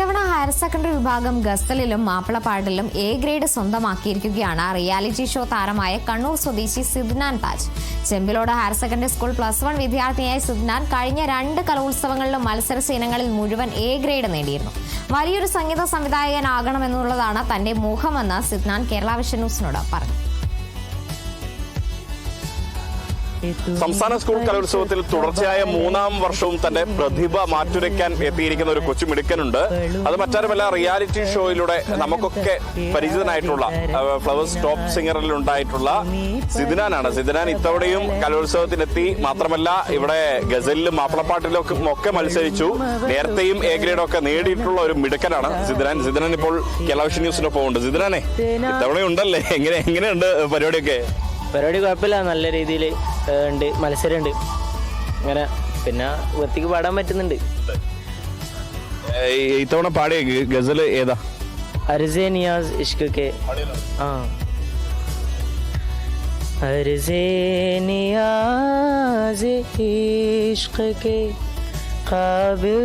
ഇത്തവണ higher secondary വിഭാഗം ഗസ്തലിലും മാപ്പിളപ്പാട്ടിലും എ ഗ്രേഡ് സ്വന്തമാക്കിയിരിക്കുകയാണ് റിയാലിറ്റി ഷോ താരമായ കണ്ണൂർ സ്വദേശി Sidnan Taj. Chembilode higher secondary school plus one വിദ്യാർത്ഥിയായ സിദ്നാൻ കഴിഞ്ഞ രണ്ട് കലോത്സവങ്ങളിലും മത്സര ഇനങ്ങളിൽ മുഴുവൻ എ ഗ്രേഡ് നേടിയിരുന്നു. വലിയൊരു സംഗീത സംവിധായകനാകണമെന്നുള്ളതാണ് തന്റെ മോഹമെന്ന് സിദ്നാൻ കേരള വിഷൻ ന്യൂസിനോട് പറഞ്ഞു. സംസ്ഥാന സ്കൂൾ കലോത്സവത്തിൽ തുടർച്ചയായ മൂന്നാം വർഷവും തന്റെ പ്രതിഭ മാറ്റുരയ്ക്കാൻ എത്തിയിരിക്കുന്ന ഒരു കൊച്ചു മിടുക്കനുണ്ട്. അത് മറ്റാരുമല്ല റിയാലിറ്റി ഷോയിലൂടെ നമുക്കൊക്കെ പരിചിതനായിട്ടുള്ള ഫ്ലവേഴ്സ് ടോപ്പ് സിംഗറിൽ ഉണ്ടായിട്ടുള്ള സിദിനാനാണ് സിദിനാൻ ഇത്തവണയും കലോത്സവത്തിനെത്തി. മാത്രമല്ല ഇവിടെ ഗസലിലും മാപ്പിളപ്പാട്ടിലും ഒക്കെ മത്സരിച്ചു. നേരത്തെയും എ ഗ്രേഡ് ഒക്കെ നേടിയിട്ടുള്ള ഒരു മിടുക്കനാണ് സിദിനാൻ സിദിനാൻ ഇപ്പോൾ കേരളവിഷൻ ന്യൂസിനൊപ്പം ഉണ്ട് സിദിനാനെ ഇത്തവണ ഉണ്ടല്ലേ എങ്ങനെ എങ്ങനെയുണ്ട് പരിപാടിയൊക്കെ? പരിപാടി കുഴപ്പമില്ല. നല്ല രീതിയിൽ ഉണ്ട്. മത്സരമുണ്ട്. അങ്ങനെ പിന്നെ വൃത്തിക്ക് പാടാൻ പറ്റുന്നുണ്ട്. ഇത്തവണ പാടിയ ഗസൽ ഏതാ? അർസേ നിയാസ് ആ. അർസേ നിയാസ് ഇഷ്ക് കാബിൽ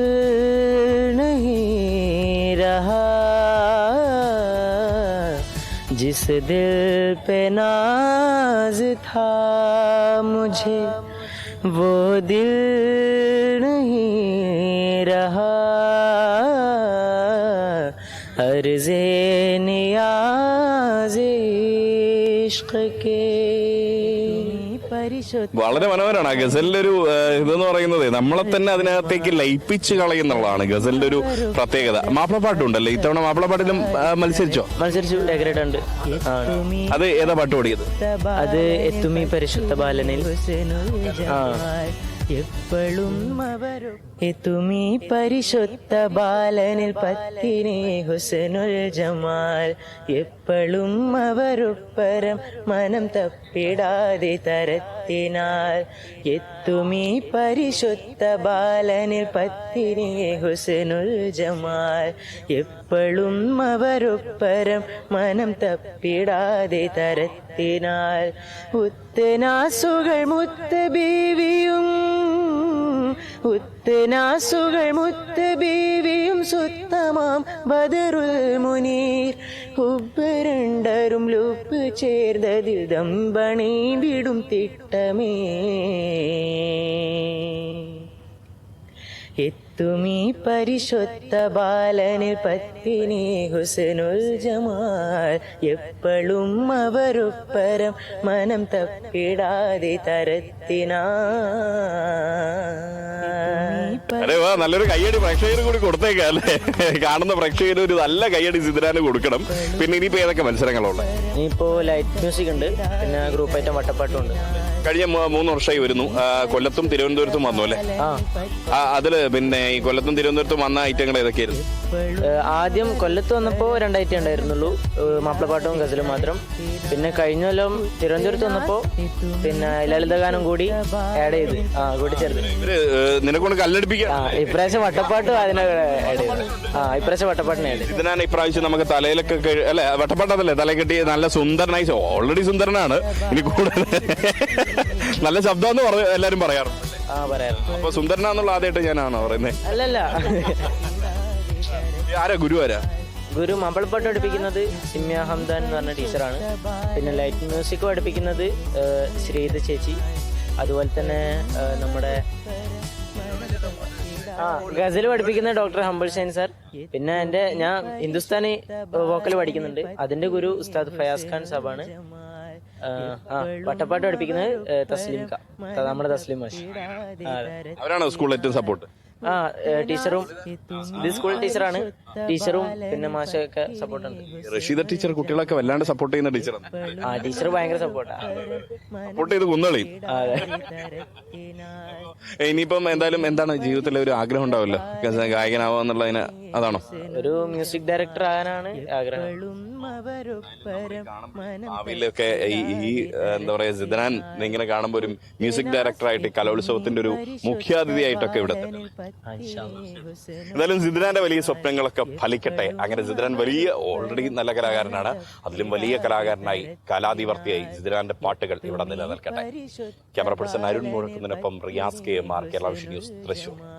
जिस दिल पे नाज था मुझे वो दिल नहीं रहा। अर्जे नियाज इश्क के വളരെ മനോഹരമാണ്. ആ ഗസലിന്റെ ഒരു ഇതെന്ന് പറയുന്നത് നമ്മളെ തന്നെ അതിനകത്തേക്ക് ലയിപ്പിച്ച് കളയുന്നുള്ളതാണ്. ഗസലിന്റെ ഒരു പ്രത്യേകത. മാപ്പിളപ്പാട്ടുണ്ടല്ലേ ഇത്തവണ മാപ്പിളപ്പാട്ടിലും പാട്ടിലും മത്സരിച്ചോ? മത്സരിച്ചു. ഉണ്ട്. അത് ഏതാ പാട്ട് പാടിയത്? അത് എത്തുമി പരിശുദ്ധ ബാലനിൽ. ആ. എപ്പോഴും എത്തുമി പരിശുദ്ധ ബാലനിൽ പത്തിനെ ഹുസനുൽ ജമാൽ. എപ്പോഴും അവരൊപ്പരം മനം തപ്പിടാതെ തരത്തിനാൽ എത്തുമി പരിശുദ്ധ ബാലനിൽ പത്തിനെ ഹുസനുൽ ജമാൽ എപ്പോഴും അവരൊപ്പരം മനം തപ്പിടാതെ തരത്തിനാൽ ഉത്തനാസുകൾ മുത്ത് ബീവിയും ഉത്തനാസുകൾ മുത്ത് ബീവിയും സുത്തമാം ബദറുൽ മുനീർ ഉപ്പ് രണ്ടരും ലൂപ്പ് ചേർന്നതിൽ ദമ്പണി വിടും തിട്ടമേ. എത്തുമീ പരിശുദ്ധ ബാലന് പത്തിനി ഹുസനുൽ ജമാൽ. എപ്പോഴും അവരൊപ്പരം മനം തപ്പിടാതെ തരത്തിനാ. അരെ വാ നല്ലൊരു കയ്യടി പ്രേക്ഷകർ കൂടി കൊടുത്തേക്കാം അല്ലേ? കാണുന്ന പ്രേക്ഷകർ ഒരു നല്ല കയ്യടി സിദ്ധരാന് കൊടുക്കണം. പിന്നെ ഇനിയിപ്പോ ഏതൊക്കെ മത്സരങ്ങളുള്ളത് ഇനിയിപ്പോ ലൈറ്റ് മ്യൂസിക് ഉണ്ട് പിന്നെ ഗ്രൂപ്പ് ഐറ്റം വട്ടപ്പാട്ടുണ്ട് കഴിഞ്ഞ മൂന്ന് വർഷമായി വരുന്നു. കൊല്ലത്തും തിരുവനന്തപുരത്തും വന്നു അല്ലേ? അതിൽ പിന്നെ ഈ കൊല്ലത്തും തിരുവനന്തപുരത്തും വന്ന ഐറ്റങ്ങൾ ഏതൊക്കെയായിരുന്നു? ആദ്യം കൊല്ലത്ത് വന്നപ്പോൾ രണ്ടായിട്ടേ ഉണ്ടായിരുന്നുള്ളൂ. ഏഹ് മാപ്പിളപ്പാട്ടും ഗസലും മാത്രം. പിന്നെ കഴിഞ്ഞ കൊല്ലം തിരുവനന്തപുരത്ത് വന്നപ്പോൾ പിന്നെ ലളിതഗാനം കൂടി ആഡ് ചെയ്ത്. ആ കൂടി ചേർത്ത്. നിനക്കൊണ്ട് കല്ലടിപ്പിക്കാൻ ആ ഇപ്രാവശ്യം വട്ടപ്പാട്ട് അതിനെ ആ ഇപ്രാവശ്യം വട്ടപ്പാട്ടിനെ ഇതിനാണ് ഇപ്രാവശ്യം നമുക്ക് തലയിലൊക്കെ അല്ലെ വട്ടപ്പാട്ടതല്ലേ തല കെട്ടി നല്ല സുന്ദരനായി ഓൾറെഡി സുന്ദരനാണ്. ഇനി കൂടുതൽ നല്ല ശബ്ദം എന്ന് പറഞ്ഞു എല്ലാരും പറയാറുണ്ട്. പറയാറുണ്ട്. അപ്പൊ സുന്ദരനാന്നുള്ള ആദ്യമായിട്ട് ഞാനാണോ പറയുന്നത് അല്ലല്ല. ആരാ? ഗുരു ആരാ? ഗുരു മമ്പളപ്പാട്ട് പഠിപ്പിക്കുന്നത് സിമ്യ ഹംദാൻ എന്ന് പറഞ്ഞ ടീച്ചറാണ്. പിന്നെ ലൈറ്റ് മ്യൂസിക് പഠിപ്പിക്കുന്നത് ശ്രീത ചേച്ചി. അതുപോലെ തന്നെ നമ്മുടെ ഗസൽ പഠിപ്പിക്കുന്ന ഡോക്ടർ ഹംബിൾ ഷൈൻ സാർ. പിന്നെ എന്റെ ഞാൻ ഹിന്ദുസ്ഥാനി വോക്കൽ പഠിക്കുന്നുണ്ട്. അതിന്റെ ഗുരു ഉസ്താദ് ഫയാസ് ഖാൻ സാബാണ്. വട്ടപ്പാട്ട് പഠിപ്പിക്കുന്നത് തസ്ലിം നമ്മുടെ തസ്ലിം മാഷ്. അവരാണ് സ്കൂൾ ഏറ്റവും സപ്പോർട്ട് ആ ടീച്ചറും ഇത് സ്കൂൾ ടീച്ചറാണ്. ടീച്ചറും പിന്നെ മാഷൊക്കെ സപ്പോർട്ട് ഉണ്ട് റഷീദ ടീച്ചർ കുട്ടികളൊക്കെ വല്ലാണ്ട് സപ്പോർട്ട് ചെയ്യുന്ന ടീച്ചറാണ്. ആ ടീച്ചർ ഭയങ്കര സപ്പോർട്ടാ സപ്പോർട്ട് ചെയ്ത് കുന്നളി. ഇനിയിപ്പം എന്തായാലും എന്താണ് ജീവിതത്തിലെ ഒരു ആഗ്രഹം ഉണ്ടാവല്ലോ? ഗായകനാവാന്നുള്ളതിന് അതാണോ? ഒരു മ്യൂസിക് ഡയറക്ടർ ആകാനാണ് ആഗ്രഹം. ഭാവിയിലൊക്കെ ഈ ഈ, എന്താ പറയാ സിദ്ധാൻ ഇങ്ങനെ കാണുമ്പോൾ ഒരു മ്യൂസിക് ഡയറക്ടറായിട്ട് കലോത്സവത്തിന്റെ ഒരു മുഖ്യാതിഥിയായിട്ടൊക്കെ ഇവിടെ എന്തായാലും സിദ്ധാന്റെ വലിയ സ്വപ്നങ്ങളൊക്കെ ഫലിക്കട്ടെ. അങ്ങനെ സിദ്ധാൻ വലിയ ഓൾറെഡി നല്ല കലാകാരനാണ്. അതിലും വലിയ കലാകാരനായി കലാധിവർത്തിയായി സിദ്ധാന്റെ പാട്ടുകൾ ഇവിടെ നിലനിൽക്കട്ടെ. Camera person Arun മുഴക്കുന്നതിനൊപ്പം Riyas K M R Kerala vision news Thrissur